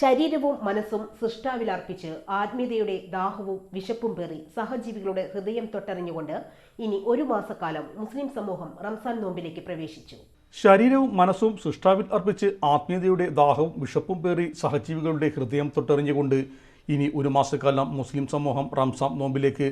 ശരീരവും മനസ്സും സൃഷ്ടാവിൽ സൃഷ്ടാവിലർപ്പിച്ച് ആത്മീയതയുടെ ദാഹവും വിശപ്പും പേറി സഹജീവികളുടെ ഹൃദയം തൊട്ടറിഞ്ഞുകൊണ്ട് ഇനി ഒരു മാസക്കാലം മുസ്ലിം സമൂഹം റംസാൻ നോമ്പിലേക്ക് പ്രവേശിച്ചു. ശരീരവും മനസ്സും സൃഷ്ടാവിൽ അർപ്പിച്ച് ആത്മീയതയുടെ ദാഹവും വിശപ്പും പേറി സഹജീവികളുടെ ഹൃദയം തൊട്ടറിഞ്ഞുകൊണ്ട് ഇനി ഒരു മാസക്കാലം മുസ്ലിം സമൂഹം റംസാൻ നോമ്പിലേക്ക്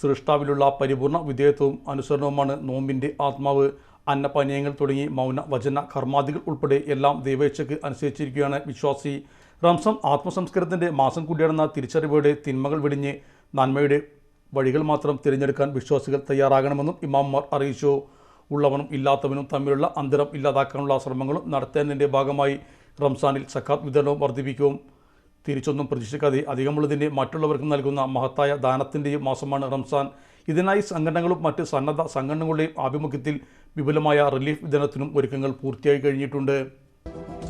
സൃഷ്ടാവിലുള്ള പരിപൂർണ വിധേയത്വവും അനുസരണവുമാണ് നോമ്പിന്റെ ആത്മാവ്. അന്നപാനീയങ്ങൾ തുടങ്ങി മൗന വചന കർമാദികൾ ഉൾപ്പെടെ എല്ലാം ദൈവേച്ഛയ്ക്ക് അനുസരിച്ചിരിക്കുകയാണ് വിശ്വാസി. റംസാം ആത്മസംസ്കാരത്തിന്റെ മാസം കൂടിയാണെന്ന തിരിച്ചറിവോടെ തിന്മകൾ വെടിഞ്ഞ് നന്മയുടെ വഴികൾ മാത്രം തിരഞ്ഞെടുക്കാൻ വിശ്വാസികൾ തയ്യാറാകണമെന്നും ഇമാംമാർ അറിയിച്ചു. ഉള്ളവനും ഇല്ലാത്തവനും തമ്മിലുള്ള അന്തരം ഇല്ലാതാക്കാനുള്ള ശ്രമങ്ങളും നടത്തേണ്ടതിന്റെ ഭാഗമായി റംസാനിൽ സക്കാത്ത് വിതരണവും വർദ്ധിപ്പിക്കും. തിരിച്ചൊന്നും പ്രതീക്ഷിക്കാതെ അധികമുള്ളതിന്റെ മറ്റുള്ളവർക്ക് നൽകുന്ന മഹത്തായ ദാനത്തിന്റെയും മാസമാണ് റംസാൻ. ഇതിനായി സംഘടനകളും മറ്റ് സന്നദ്ധ സംഘടനകളുടെയും ആഭിമുഖ്യത്തിൽ വിപുലമായ റിലീഫ് വിതരണത്തിനും ഒരുക്കങ്ങൾ പൂർത്തിയായി കഴിഞ്ഞിട്ടുണ്ട്.